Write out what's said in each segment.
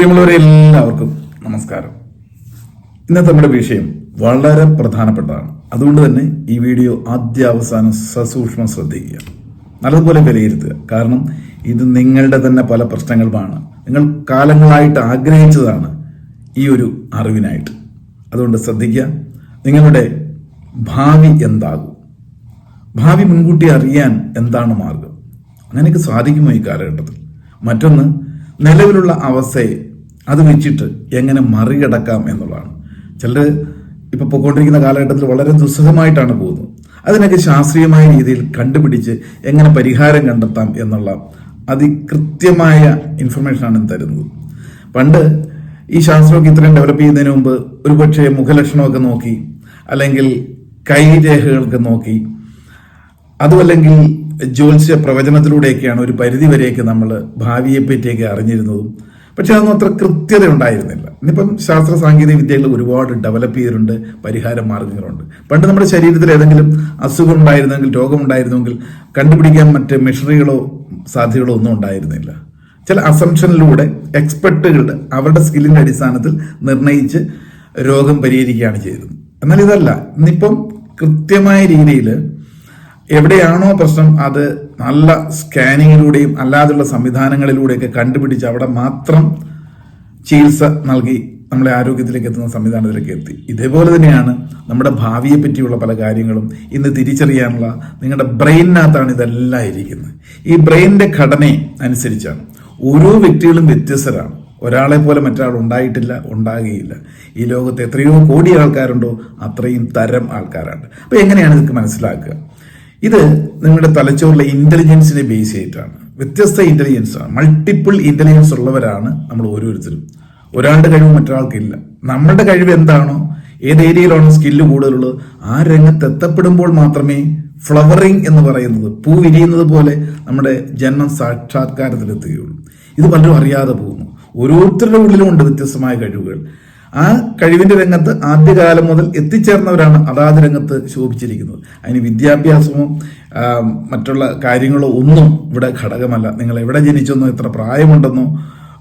പ്രിയമുള്ളവരെ എല്ലാവർക്കും നമസ്കാരം. ഇന്നത്തെ നമ്മുടെ വിഷയം വളരെ പ്രധാനപ്പെട്ടതാണ്. അതുകൊണ്ട് തന്നെ ഈ വീഡിയോ ആദ്യാവസാനം സസൂക്ഷ്മം ശ്രദ്ധിക്കുക. നല്ലതുപോലെ വിലയിരുത്തുക. കാരണം ഇത് നിങ്ങളുടെ തന്നെ പല പ്രശ്നങ്ങളുമാണ്. നിങ്ങൾ കാലങ്ങളായിട്ട് ആഗ്രഹിച്ചതാണ് ഈ ഒരു അറിവിനായിട്ട്. അതുകൊണ്ട് ശ്രദ്ധിക്കുക. നിങ്ങളുടെ ഭാവി എന്താകും? ഭാവി മുൻകൂട്ടി അറിയാൻ എന്താണ് മാർഗം? അങ്ങനെയൊക്കെ സാധിക്കുമോ ഈ കാലഘട്ടത്തിൽ? മറ്റൊന്ന് നിലവിലുള്ള അവസ്ഥയെ അത് വെച്ചിട്ട് എങ്ങനെ മറികടക്കാം എന്നുള്ളതാണ്. ചിലർ ഇപ്പം പൊയ്ക്കൊണ്ടിരിക്കുന്ന കാലഘട്ടത്തിൽ വളരെ ദുസ്സഹമായിട്ടാണ് പോകുന്നത്. അതിനൊക്കെ ശാസ്ത്രീയമായ രീതിയിൽ കണ്ടുപിടിച്ച് എങ്ങനെ പരിഹാരം കണ്ടെത്താം എന്നുള്ള അതികൃത്യമായ ഇൻഫർമേഷനാണ് തരുന്നത്. പണ്ട് ഈ ശാസ്ത്രമൊക്കെ ഇത്രയും ഡെവലപ്പ് ചെയ്യുന്നതിന് മുമ്പ് ഒരുപക്ഷെ മുഖലക്ഷണമൊക്കെ നോക്കി അല്ലെങ്കിൽ കൈരേഖകളൊക്കെ നോക്കി അതുമല്ലെങ്കിൽ ജ്യോത്സ്യ പ്രവചനത്തിലൂടെയൊക്കെയാണ് ഒരു പരിധി വരെയൊക്കെ നമ്മൾ ഭാവിയെപ്പറ്റിയൊക്കെ അറിഞ്ഞിരുന്നതും. പക്ഷെ അതൊന്നും അത്ര കൃത്യത ഉണ്ടായിരുന്നില്ല ഇന്നിപ്പം ശാസ്ത്ര സാങ്കേതിക വിദ്യകൾ ഒരുപാട് ഡെവലപ്പ് ചെയ്തിട്ടുണ്ട് പരിഹാര മാർഗങ്ങളുണ്ട്. പണ്ട് നമ്മുടെ ശരീരത്തിൽ ഏതെങ്കിലും അസുഖം ഉണ്ടായിരുന്നെങ്കിൽ രോഗമുണ്ടായിരുന്നെങ്കിൽ കണ്ടുപിടിക്കാൻ മറ്റ് മെഷീനറികളോ സാധ്യതകളോ ഒന്നും ഉണ്ടായിരുന്നില്ല. ചില അസംഷനിലൂടെ എക്സ്പെർട്ടുകളുടെ അവരുടെ സ്കില്ലിന്റെ അടിസ്ഥാനത്തിൽ നിർണയിച്ച് രോഗം പരിഹരിക്കുകയാണ് ചെയ്തത്. എന്നാൽ ഇതല്ല. ഇന്നിപ്പം കൃത്യമായ രീതിയിൽ എവിടെയാണോ പ്രശ്നം അത് നല്ല സ്കാനിങ്ങിലൂടെയും അല്ലാതെയുള്ള സംവിധാനങ്ങളിലൂടെയൊക്കെ കണ്ടുപിടിച്ച് അവിടെ മാത്രം ചികിത്സ നൽകി നമ്മളെ ആരോഗ്യത്തിലേക്ക് എത്തുന്ന സംവിധാനത്തിലേക്ക് എത്തി. ഇതേപോലെ തന്നെയാണ് നമ്മുടെ ഭാവിയെ പറ്റിയുള്ള പല കാര്യങ്ങളും ഇന്ന് തിരിച്ചറിയാനുള്ള നിങ്ങളുടെ ബ്രെയിനിനകത്താണ് ഇതെല്ലാം ഇരിക്കുന്നത്. ഈ ബ്രെയിനിന്റെ ഘടന അനുസരിച്ചാണ്. ഓരോ വ്യക്തികളും വ്യത്യസ്തരാണ്. ഒരാളെ പോലെ മറ്റൊരാൾ ഉണ്ടായിട്ടില്ല ഉണ്ടാകുകയില്ല. ഈ ലോകത്ത് എത്രയോ കോടി ആൾക്കാരുണ്ടോ അത്രയും തരം ആൾക്കാരാണ്. അപ്പൊ എങ്ങനെയാണ് ഇതൊക്കെ മനസ്സിലാക്കുക? ഇത് നിങ്ങളുടെ തലച്ചോറിലെ ഇന്റലിജൻസിനെ ബേസ് ചെയ്തിട്ടാണ്. വ്യത്യസ്ത ഇന്റലിജൻസ് ആണ്. മൾട്ടിപ്പിൾ ഇന്റലിജൻസ് ഉള്ളവരാണ് നമ്മൾ ഓരോരുത്തരും. ഒരാളുടെ കഴിവ് മറ്റൊരാൾക്കില്ല. നമ്മളുടെ കഴിവ് എന്താണോ ഏത് ഏരിയയിലാണോ സ്കില്ല് കൂടുതലുള്ളത് ആ രംഗത്ത് എത്തപ്പെടുമ്പോൾ മാത്രമേ ഫ്ലവറിംഗ് എന്ന് പറയുന്നത് പൂ വിരിയുന്നത് പോലെ നമ്മുടെ ജന്മം സാക്ഷാത്കാരത്തിലെത്തുകയുള്ളൂ. ഇത് പലരും അറിയാതെ പോകുന്നു. ഓരോരുത്തരുടെ ഉള്ളിലും ഉണ്ട് വ്യത്യസ്തമായ കഴിവുകൾ. ആ കഴിവിന്റെ രംഗത്ത് ആദ്യകാലം മുതൽ എത്തിച്ചേർന്നവരാണ് അതാത് രംഗത്ത് ശോഭിച്ചിരിക്കുന്നത്. അതിന് വിദ്യാഭ്യാസമോ മറ്റുള്ള കാര്യങ്ങളോ ഒന്നും ഇവിടെ ഘടകമല്ല. നിങ്ങൾ എവിടെ ജനിച്ചെന്നോ എത്ര പ്രായമുണ്ടെന്നോ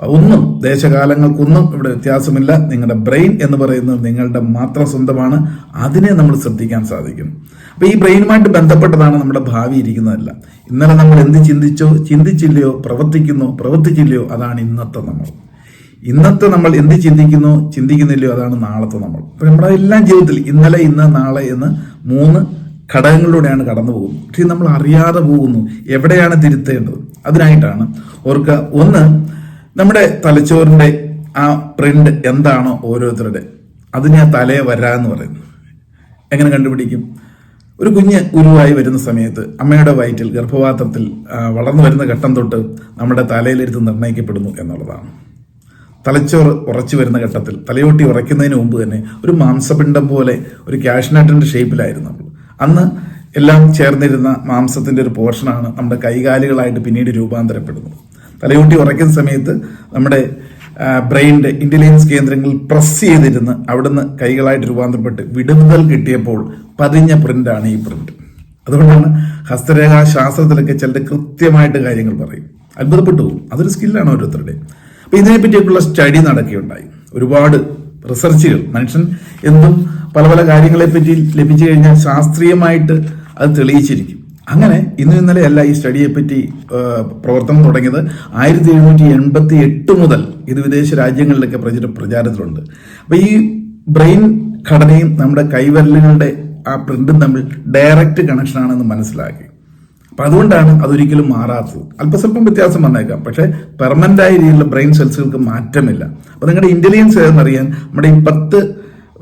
ഒന്നും ദേശകാലങ്ങൾക്കൊന്നും ഇവിടെ വ്യത്യാസമില്ല. നിങ്ങളുടെ ബ്രെയിൻ എന്ന് പറയുന്നത് നിങ്ങളുടെ മാത്രം സ്വന്തമാണ്. അതിനെ നമ്മൾ ശ്രദ്ധിക്കാൻ സാധിക്കും. അപ്പൊ ഈ ബ്രെയിനുമായിട്ട് ബന്ധപ്പെട്ടതാണ് നമ്മുടെ ഭാവി ഇരിക്കുന്നതല്ല. ഇന്നലെ നമ്മൾ എന്ത് ചിന്തിച്ചോ ചിന്തിച്ചില്ലയോ പ്രവർത്തിക്കുന്നോ പ്രവർത്തിച്ചില്ലയോ അതാണ് ഇന്നത്തെ നമ്മൾ. ഇന്നത്തെ നമ്മൾ എന്ത് ചിന്തിക്കുന്നു? ചിന്തിക്കുന്നില്ലയോ? അതാണ് നാളത്തെ നമ്മൾ. അപ്പൊ നമ്മുടെ എല്ലാം ജീവിതത്തിൽ ഇന്നലെ ഇന്ന് നാളെ എന്ന് മൂന്ന് ഘടകങ്ങളിലൂടെയാണ് കടന്നു പോകുന്നത്. പക്ഷേ നമ്മൾ അറിയാതെ പോകുന്നു എവിടെയാണ് തിരുത്തേണ്ടത്. അതിനായിട്ടാണ് ഓർക്കുക. ഒന്ന് നമ്മുടെ തലച്ചോറിന്റെ ആ പ്രിന്റ് എന്താണോ ഓരോരുത്തരുടെ. അതിനെ ആ തലയെ വരാന്ന് പറയുന്നു. എങ്ങനെ കണ്ടുപിടിക്കും? ഒരു കുഞ്ഞ് ഉരുവായി വരുന്ന സമയത്ത് അമ്മയുടെ വയറ്റിൽ ഗർഭപാത്രത്തിൽ വളർന്നു വരുന്ന ഘട്ടം തൊട്ട് നമ്മുടെ തലയിലിരുത്ത് നിർണയിക്കപ്പെടുന്നു എന്നുള്ളതാണ്. തലച്ചോറ് ഉറച്ചു വരുന്ന ഘട്ടത്തിൽ തലയോട്ടി ഉറയ്ക്കുന്നതിന് മുമ്പ് തന്നെ ഒരു മാംസപിണ്ഡം പോലെ ഒരു കാഷ്നട്ടിന്റെ ഷേപ്പിലായിരുന്നു നമ്മൾ. അന്ന് എല്ലാം ചേർന്നിരുന്ന മാംസത്തിന്റെ ഒരു പോർഷനാണ് നമ്മുടെ കൈകാലുകളായിട്ട് പിന്നീട് രൂപാന്തരപ്പെടുന്നത്. തലയോട്ടി ഉറയ്ക്കുന്ന സമയത്ത് നമ്മുടെ ബ്രെയിനിന്റെ ഇന്റലിജൻസ് കേന്ദ്രങ്ങളിൽ പ്രസ് ചെയ്തിരുന്ന് അവിടുന്ന് കൈകളായിട്ട് രൂപാന്തരപ്പെട്ട് വിടുതൽ കിട്ടിയപ്പോൾ പതിഞ്ഞ പ്രിന്റാണ് ഈ പ്രിന്റ്. അതുകൊണ്ടാണ് ഹസ്തരേഖാ ശാസ്ത്രത്തിലൊക്കെ ചിലർ കൃത്യമായിട്ട് കാര്യങ്ങൾ പറയും. അത്ഭുതപ്പെട്ടു പോകും. അതൊരു സ്കില്ലാണ് ഓരോരുത്തരുടെ അപ്പൊ ഇതിനെ പറ്റിയൊക്കെയുള്ള സ്റ്റഡി നടക്കുകയുണ്ടായി. ഒരുപാട് റിസർച്ചുകൾ മനുഷ്യൻ എന്തും പല പല കാര്യങ്ങളെ പറ്റി ലഭിച്ചു കഴിഞ്ഞാൽ ശാസ്ത്രീയമായിട്ട് അത് തെളിയിച്ചിരിക്കും. അങ്ങനെ ഇന്ന് ഇന്നലെ അല്ല ഈ സ്റ്റഡിയെ പറ്റി പ്രവർത്തനം തുടങ്ങിയത്. ആയിരത്തി എഴുന്നൂറ്റി എൺപത്തി എട്ട് മുതൽ ഇത് വിദേശ രാജ്യങ്ങളിലൊക്കെ പ്രചര പ്രചാരത്തിലുണ്ട്. അപ്പൊ ഈ ബ്രെയിൻ ഘടനയും നമ്മുടെ കൈവരലുകളുടെ ആ പ്രിന്റും തമ്മിൽ ഡയറക്റ്റ് കണക്ഷൻ ആണെന്ന് മനസ്സിലാക്കി. അപ്പൊ അതുകൊണ്ടാണ് അതൊരിക്കലും മാറാത്തത്. അല്പസ്വല്പം വ്യത്യാസം വന്നേക്കാം. പക്ഷെ പെർമനന്റ് ആയ രീതിയിലുള്ള ബ്രെയിൻ സെൽസുകൾക്ക് മാറ്റമില്ല. അപ്പൊ നിങ്ങളുടെ ഇന്റലിജൻസ് ഏതെന്നറിയാൻ നമ്മുടെ ഈ പത്ത്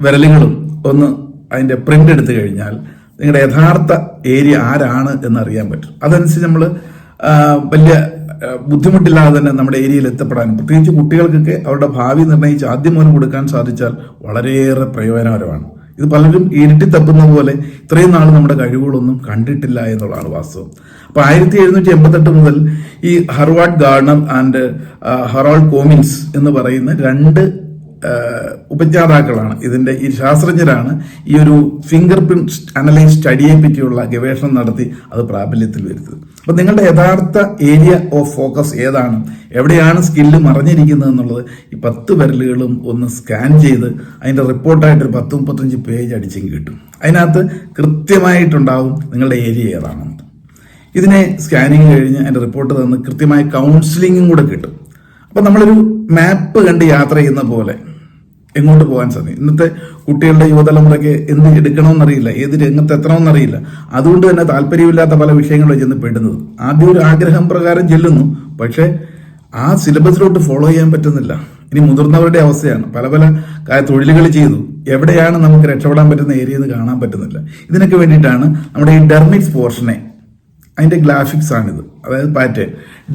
വിരലുകളും ഒന്ന് അതിന്റെ പ്രിന്റ് എടുത്തു കഴിഞ്ഞാൽ നിങ്ങളുടെ യഥാർത്ഥ ഏരിയ ആരാണ് എന്ന് അറിയാൻ പറ്റും. അതനുസരിച്ച് നമ്മൾ വലിയ ബുദ്ധിമുട്ടില്ലാതെ തന്നെ നമ്മുടെ ഏരിയയിൽ എത്തപ്പെടാനും പ്രത്യേകിച്ച് കുട്ടികൾക്കൊക്കെ അവരുടെ ഭാവി നിർണയിച്ച് ആദ്യം മുതൽ കൊടുക്കാൻ സാധിച്ചാൽ വളരെയേറെ പ്രയോജനകരമാണ്. ഇത് പലരും ഇരുട്ടി തപ്പുന്ന പോലെ ഇത്രയും നാൾ നമ്മുടെ കഴിവുകളൊന്നും കണ്ടിട്ടില്ല എന്നുള്ളതാണ് വാസ്തവം. അപ്പൊ ആയിരത്തി എഴുന്നൂറ്റി എൺപത്തെട്ട് മുതൽ ഈ Harvard Gardner and Harold Comins എന്ന് പറയുന്ന രണ്ട് ഉപജ്ഞാതാക്കളാണ്. ഇതിന്റെ ഈ ശാസ്ത്രജ്ഞരാണ് ഈ ഒരു ഫിംഗർ പ്രിന്റ് അനലൈസ് സ്റ്റഡിയെ പറ്റിയുള്ള ഗവേഷണം നടത്തി അത് പ്രാബല്യത്തിൽ വരുത്തുന്നത് അപ്പൊ നിങ്ങളുടെ യഥാർത്ഥ ഏരിയ ഓഫ് ഫോക്കസ് ഏതാണ്? എവിടെയാണ് സ്കില്ല് മറിഞ്ഞിരിക്കുന്നത് എന്നുള്ളത് ഈ പത്ത് വിരലുകളും ഒന്ന് സ്കാൻ ചെയ്ത് അതിന്റെ റിപ്പോർട്ടായിട്ട് ഒരു പത്ത് മുപ്പത്തഞ്ച് പേജ് അടിച്ചെങ്കിൽ കിട്ടും. അതിനകത്ത് കൃത്യമായിട്ടുണ്ടാവും നിങ്ങളുടെ ഏരിയ ഏതാണെന്ന്. ഇതിനെ സ്കാനിങ് കഴിഞ്ഞ് അതിന്റെ റിപ്പോർട്ട് തന്ന് കൃത്യമായ കൗൺസിലിങ്ങും കൂടെ കിട്ടും. അപ്പൊ നമ്മളൊരു മാപ്പ് കണ്ട് യാത്ര ചെയ്യുന്ന പോലെ എങ്ങോട്ട് പോകാൻ സാധിക്കും? ഇന്നത്തെ കുട്ടികളുടെ യുവതലമുറയ്ക്ക് എന്ത് എടുക്കണമെന്നറിയില്ല ഏത് രംഗത്ത് എത്തണമെന്നറിയില്ല. അതുകൊണ്ട് തന്നെ താല്പര്യമില്ലാത്ത പല വിഷയങ്ങളും ചെന്ന് പെടുന്നത്. ആദ്യം ഒരു ആഗ്രഹം പ്രകാരം ചെല്ലുന്നു പക്ഷേ ആ സിലബസിലോട്ട് ഫോളോ ചെയ്യാൻ പറ്റുന്നില്ല. ഇനി മുതിർന്നവരുടെ അവസ്ഥയാണ്. പല പല തൊഴിലുകൾ ചെയ്തു. എവിടെയാണ് നമുക്ക് രക്ഷപ്പെടാൻ പറ്റുന്ന ഏരിയ എന്ന് കാണാൻ പറ്റുന്നില്ല. ഇതിനൊക്കെ വേണ്ടിയിട്ടാണ് നമ്മുടെ ഈ ഡെർമിക്സ് പോർഷനെ അതിന്റെ ഗ്രാഫിക്സ് ആണിത്. അതായത് pattern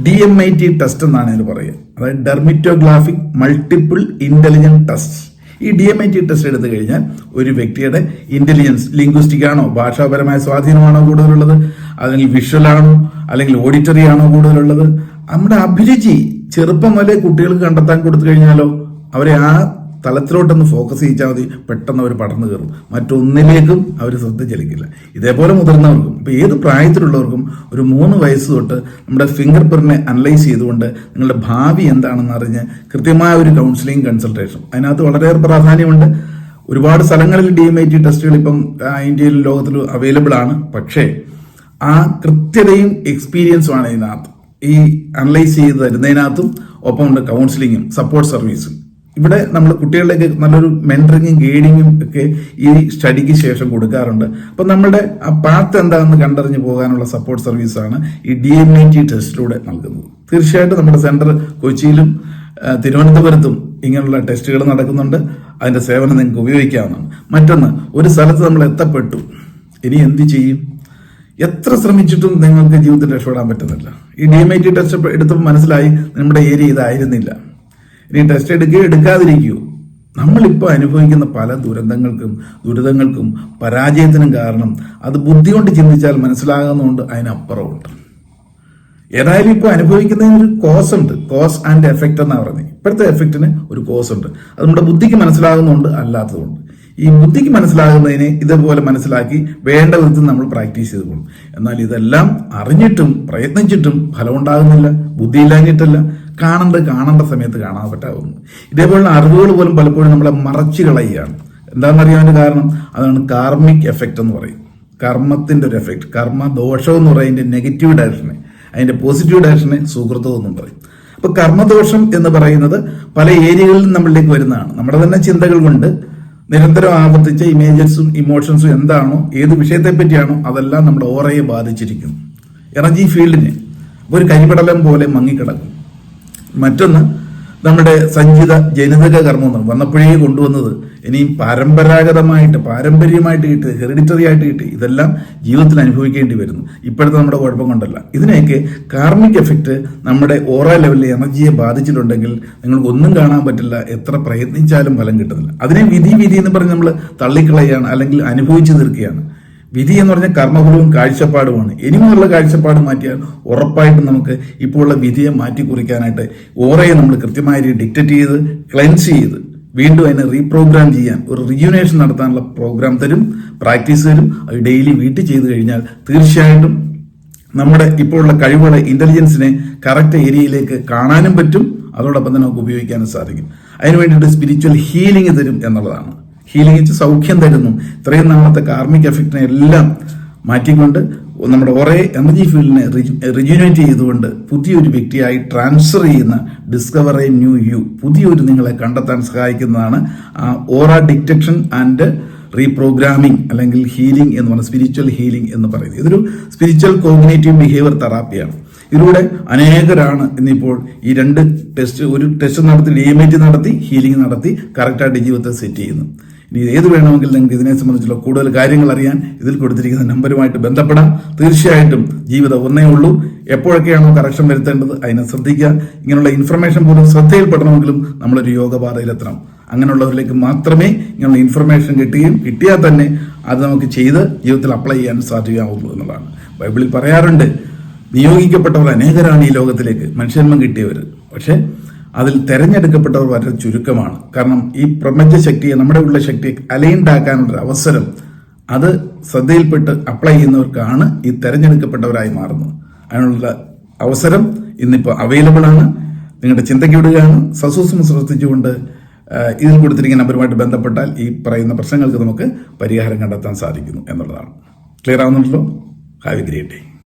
D M I T test എന്നാണ് ഇതിന് പറയുക. അതായത് ഡെർമിറ്റോഗ്രാഫിക് മൾട്ടിപ്പിൾ ഇന്റലിജന്റ് ടെസ്റ്റ് ഈ D M I T test എടുത്തു കഴിഞ്ഞാൽ ഒരു വ്യക്തിയുടെ ഇന്റലിജൻസ് ലിംഗ്വിസ്റ്റിക് ആണോ ഭാഷാപരമായ സ്വാധീനമാണോ കൂടുതലുള്ളത് അല്ലെങ്കിൽ വിഷ്വൽ ആണോ അല്ലെങ്കിൽ ഓഡിറ്ററി ആണോ കൂടുതലുള്ളത്. നമ്മുടെ അഭിരുചി ചെറുപ്പം മുതലേ കുട്ടികൾക്ക് കണ്ടെത്താൻ കൊടുത്തു കഴിഞ്ഞാലോ? അവരെ ആ തലത്തിലോട്ടൊന്ന് ഫോക്കസ് ചെയ്യിച്ചാൽ മതി പെട്ടെന്ന് അവർ പടർന്നു കയറും. മറ്റൊന്നിലേക്കും അവർ ശ്രദ്ധ ചെലുക്കില്ല ഇതേപോലെ മുതിർന്നവർക്കും ഇപ്പോൾ ഏത് പ്രായത്തിലുള്ളവർക്കും ഒരു മൂന്ന് വയസ്സ് തൊട്ട് നമ്മുടെ ഫിംഗർ പ്രിന്റിനെ അനലൈസ് ചെയ്തുകൊണ്ട് നിങ്ങളുടെ ഭാവി എന്താണെന്ന് അറിഞ്ഞ് കൃത്യമായ ഒരു കൗൺസിലിംഗ് കൺസൾട്ടേഷൻ അതിനകത്ത് വളരെയേറെ പ്രാധാന്യമുണ്ട്. ഒരുപാട് സ്ഥലങ്ങളിൽ ഡി എം ഐ ടി ടെസ്റ്റുകൾ ഇപ്പം ഇന്ത്യയിൽ ലോകത്തിലും അവൈലബിൾ ആണ്. പക്ഷേ ആ കൃത്യതയും എക്സ്പീരിയൻസുമാണ് ഇതിനകത്ത്. ഈ അനലൈസ് ചെയ്ത് തരുന്നതിനകത്തും ഒപ്പം ഉണ്ട് കൗൺസിലിങ്ങും സപ്പോർട്ട് സർവീസും ഇവിടെ നമ്മൾ കുട്ടികളിലേക്ക് നല്ലൊരു മെന്ററിങ്ങും ഗൈഡിങ്ങും ഒക്കെ ഈ സ്റ്റഡിക്ക് ശേഷം കൊടുക്കാറുണ്ട്. അപ്പം നമ്മുടെ ആ പാത്ത് എന്താണെന്ന് കണ്ടറിഞ്ഞു പോകാനുള്ള സപ്പോർട്ട് സർവീസാണ് ഈ ഡി എം ഐ ടി ടെസ്റ്റിലൂടെ നൽകുന്നത്. തീർച്ചയായിട്ടും നമ്മുടെ സെന്റർ കൊച്ചിയിലും തിരുവനന്തപുരത്തും ഇങ്ങനെയുള്ള ടെസ്റ്റുകൾ നടക്കുന്നുണ്ട്. അതിന്റെ സേവനം നിങ്ങൾക്ക് ഉപയോഗിക്കാവുന്നതാണ്. മറ്റൊന്ന് ഒരു സ്ഥലത്ത് നമ്മൾ എത്തപ്പെട്ടു. ഇനി എന്ത് ചെയ്യും? എത്ര ശ്രമിച്ചിട്ടും നിങ്ങൾക്ക് ജീവിതത്തിൽ രക്ഷപ്പെടാൻ പറ്റുന്നില്ല. ഈ D M I T test എടുത്തപ്പോൾ മനസ്സിലായി നമ്മുടെ ഏരിയ ഇതായിരുന്നില്ല. ഇനി ടെസ്റ്റ് എടുക്കുകയോ എടുക്കാതിരിക്കുകയോ നമ്മളിപ്പോൾ അനുഭവിക്കുന്ന പല ദുരന്തങ്ങൾക്കും ദുരിതങ്ങൾക്കും പരാജയത്തിനും കാരണം അത് ബുദ്ധി കൊണ്ട് ചിന്തിച്ചാൽ മനസ്സിലാകുന്നതുകൊണ്ട് അതിനപ്പുറമുണ്ട്. ഏതായാലും ഇപ്പോൾ അനുഭവിക്കുന്നതിന് ഒരു കോസ് ഉണ്ട്. കോസ് ആൻഡ് എഫക്റ്റ് എന്നാണ് പറഞ്ഞത് ഇപ്പോഴത്തെ എഫക്റ്റിന് ഒരു കോസ് ഉണ്ട്. അത് നമ്മുടെ ബുദ്ധിക്ക് മനസ്സിലാകുന്നുണ്ട് അല്ലാത്തതുകൊണ്ട്. ഈ ബുദ്ധിക്ക് മനസ്സിലാകുന്നതിനെ ഇതുപോലെ മനസ്സിലാക്കി വേണ്ട വിധത്തിൽ നമ്മൾ പ്രാക്ടീസ് ചെയ്ത് പോകും എന്നാൽ ഇതെല്ലാം അറിഞ്ഞിട്ടും പ്രയത്നിച്ചിട്ടും ഫലമുണ്ടാകുന്നില്ല. ബുദ്ധിയില്ലാഞ്ഞിട്ടല്ല. കാണേണ്ടത് കാണേണ്ട സമയത്ത് കാണാൻ പറ്റാവുന്നു ഇതേപോലുള്ള അറിവുകൾ പോലും പലപ്പോഴും നമ്മളെ മറച്ചു കളയുകയാണ്. എന്താണെന്നറിയാൻ കാരണം അതാണ് കാർമിക് എഫക്റ്റ് എന്ന് പറയും. കർമ്മത്തിന്റെ ഒരു എഫക്റ്റ് കർമ്മ ദോഷം എന്ന് പറയും അതിന്റെ നെഗറ്റീവ് ഡയറക്ഷനെ അതിന്റെ പോസിറ്റീവ് ഡയറക്ഷനെ സുഹൃത്തം എന്നും പറയും. അപ്പോൾ കർമ്മദോഷം എന്ന് പറയുന്നത് പല ഏരിയകളിലും നമ്മളിലേക്ക് വരുന്നതാണ്. നമ്മുടെ തന്നെ ചിന്തകൾ കൊണ്ട് നിരന്തരം ആവർത്തിച്ച ഇമേജസും ഇമോഷൻസും എന്താണോ ഏത് വിഷയത്തെ പറ്റിയാണോ അതെല്ലാം നമ്മുടെ ഓറയെ ബാധിച്ചിരിക്കും എനർജി ഫീൽഡിനെ ഒരു കരിപടലം പോലെ മങ്ങിക്കിടക്കും. മറ്റൊന്ന് നമ്മുടെ സഞ്ചിത ജനിതക കർമ്മം വന്നപ്പോഴേ കൊണ്ടുവന്നത്. ഇനിയും പരമ്പരാഗതമായിട്ട് പാരമ്പര്യമായിട്ട് കിട്ടി ഹെറിഡിറ്ററി ആയിട്ട് കിട്ടി ഇതെല്ലാം ജീവിതത്തിൽ അനുഭവിക്കേണ്ടി വരുന്നു. ഇപ്പോഴത്തെ നമ്മുടെ കുഴപ്പം കൊണ്ടല്ല. ഇതിനെയൊക്കെ കാർമിക് എഫക്റ്റ് നമ്മുടെ ഓറ ലെവലിലെ എനർജിയെ ബാധിച്ചിട്ടുണ്ടെങ്കിൽ നിങ്ങൾക്ക് ഒന്നും കാണാൻ പറ്റില്ല എത്ര പ്രയത്നിച്ചാലും ഫലം കിട്ടുന്നില്ല. അതിനെ വിധി വിധി എന്ന് പറഞ്ഞ് നമ്മൾ തള്ളിക്കളയാണ് അല്ലെങ്കിൽ അനുഭവിച്ചു തീർക്കുകയാണ്. വിധി എന്ന് പറഞ്ഞ കർമ്മഫലവും കാഴ്ചപ്പാടുമാണ്. ഇനി മുതലുള്ള കാഴ്ചപ്പാട് മാറ്റിയാൽ ഉറപ്പായിട്ടും നമുക്ക് ഇപ്പോൾ ഉള്ള വിധിയെ മാറ്റി കുറിക്കാനായിട്ട് ഓറയെ നമ്മൾ കൃത്യമായ രീതിയിൽ ഡിക്റ്റേറ്റ് ചെയ്ത് ക്ലെൻസ് ചെയ്ത് വീണ്ടും അതിനെ റീപ്രോഗ്രാം ചെയ്യാൻ ഒരു റിയൂനേഷൻ നടത്താനുള്ള പ്രോഗ്രാം തരും പ്രാക്ടീസ് തരും അത് ഡെയിലി വീട്ടിൽ ചെയ്ത് കഴിഞ്ഞാൽ തീർച്ചയായിട്ടും നമ്മുടെ ഇപ്പോഴുള്ള കഴിവുകളെ ഇന്റലിജൻസിനെ കറക്റ്റ് ഏരിയയിലേക്ക് കാണാനും പറ്റും. അതോടൊപ്പം തന്നെ നമുക്ക് ഉപയോഗിക്കാനും സാധിക്കും. അതിന് വേണ്ടിയിട്ട് സ്പിരിച്വൽ ഹീലിംഗ് തരും എന്നുള്ളതാണ്. ഹീലിംഗ് സൗഖ്യം തരുന്നു. ഇത്രയും നാളത്തെ കാർമിക് എഫക്റ്റിനെ എല്ലാം മാറ്റിക്കൊണ്ട് നമ്മുടെ ഒരേ എനർജി ഫീൽഡിനെ റിജുനേറ്റ് ചെയ്തുകൊണ്ട് പുതിയൊരു വ്യക്തിയായി ട്രാൻസ്ഫർ ചെയ്യുന്ന ഡിസ്കവർ എ ന്യൂ യു പുതിയൊരു നിങ്ങളെ കണ്ടെത്താൻ സഹായിക്കുന്നതാണ് ആ ഓറ ഡിറ്റക്ഷൻ ആൻഡ് റീപ്രോഗ്രാമിംഗ് അല്ലെങ്കിൽ ഹീലിംഗ് എന്ന് പറയുന്നത് സ്പിരിച്വൽ ഹീലിംഗ് എന്ന് പറയുന്നത്. ഇതൊരു സ്പിരിച്വൽ കോഗ്നേറ്റീവ് ബിഹേവിയർ തെറാപ്പിയാണ് ഇതിലൂടെ അനേകരാണ് ഇന്നിപ്പോൾ ഈ രണ്ട് ടെസ്റ്റ് ഒരു ടെസ്റ്റ് നടത്തി ഡിഎംഐറ്റി നടത്തി ഹീലിംഗ് നടത്തി കറക്റ്റായിട്ട് ജീവിതത്തെ സെറ്റ് ചെയ്യുന്നു. ഇനി ഏത് വേണമെങ്കിൽ നിങ്ങൾക്ക് ഇതിനെ സംബന്ധിച്ചുള്ള കൂടുതൽ കാര്യങ്ങൾ അറിയാൻ ഇതിൽ കൊടുത്തിരിക്കുന്ന നമ്പരുമായിട്ട് ബന്ധപ്പെടാം. തീർച്ചയായിട്ടും ജീവിതം ഒന്നേ ഉള്ളൂ. എപ്പോഴൊക്കെയാണോ കറക്ഷൻ വരുത്തേണ്ടത് അതിനെ ശ്രദ്ധിക്കുക. ഇങ്ങനെയുള്ള ഇൻഫർമേഷൻ പോലും ശ്രദ്ധയിൽപ്പെടണമെങ്കിലും നമ്മളൊരു യോഗപാതയിലെത്തണം. അങ്ങനെയുള്ളവരിലേക്ക് മാത്രമേ ഇങ്ങനെയുള്ള ഇൻഫർമേഷൻ കിട്ടുകയും കിട്ടിയാൽ തന്നെ അത് നമുക്ക് ചെയ്ത് ജീവിതത്തിൽ അപ്ലൈ ചെയ്യാൻ സാധിക്കാവുള്ളൂ എന്നുള്ളതാണ്. ബൈബിളിൽ പറയാറുണ്ട് നിയോഗിക്കപ്പെട്ടവർ അനേകരാണ് ഈ ലോകത്തിലേക്ക്. മനുഷ്യന്മം കിട്ടിയവർ പക്ഷെ അതിൽ തെരഞ്ഞെടുക്കപ്പെട്ടവർ വളരെ ചുരുക്കമാണ്. കാരണം ഈ പ്രപഞ്ച ശക്തിയെ നമ്മുടെ ഉള്ള ശക്തിയെ അലൈൻഡ് ആക്കാനുള്ള അവസരം അത് ശ്രദ്ധയിൽപ്പെട്ട് അപ്ലൈ ചെയ്യുന്നവർക്കാണ് ഈ തെരഞ്ഞെടുക്കപ്പെട്ടവരായി മാറുന്നത്. അതിനുള്ള അവസരം ഇന്നിപ്പോൾ അവൈലബിൾ ആണ്. നിങ്ങളുടെ ചിന്തയ്ക്ക് വിടുകയാണ്. സസൂസം ശ്രദ്ധിച്ചുകൊണ്ട് ഇതിൽ കൊടുത്തിരിക്കുന്ന നമ്പറുമായിട്ട് ബന്ധപ്പെട്ടാൽ ഈ പറയുന്ന പ്രശ്നങ്ങൾക്ക് നമുക്ക് പരിഹാരം കണ്ടെത്താൻ സാധിക്കുന്നു എന്നുള്ളതാണ്. ക്ലിയർ ആവുന്നുണ്ടല്ലോ? Have great day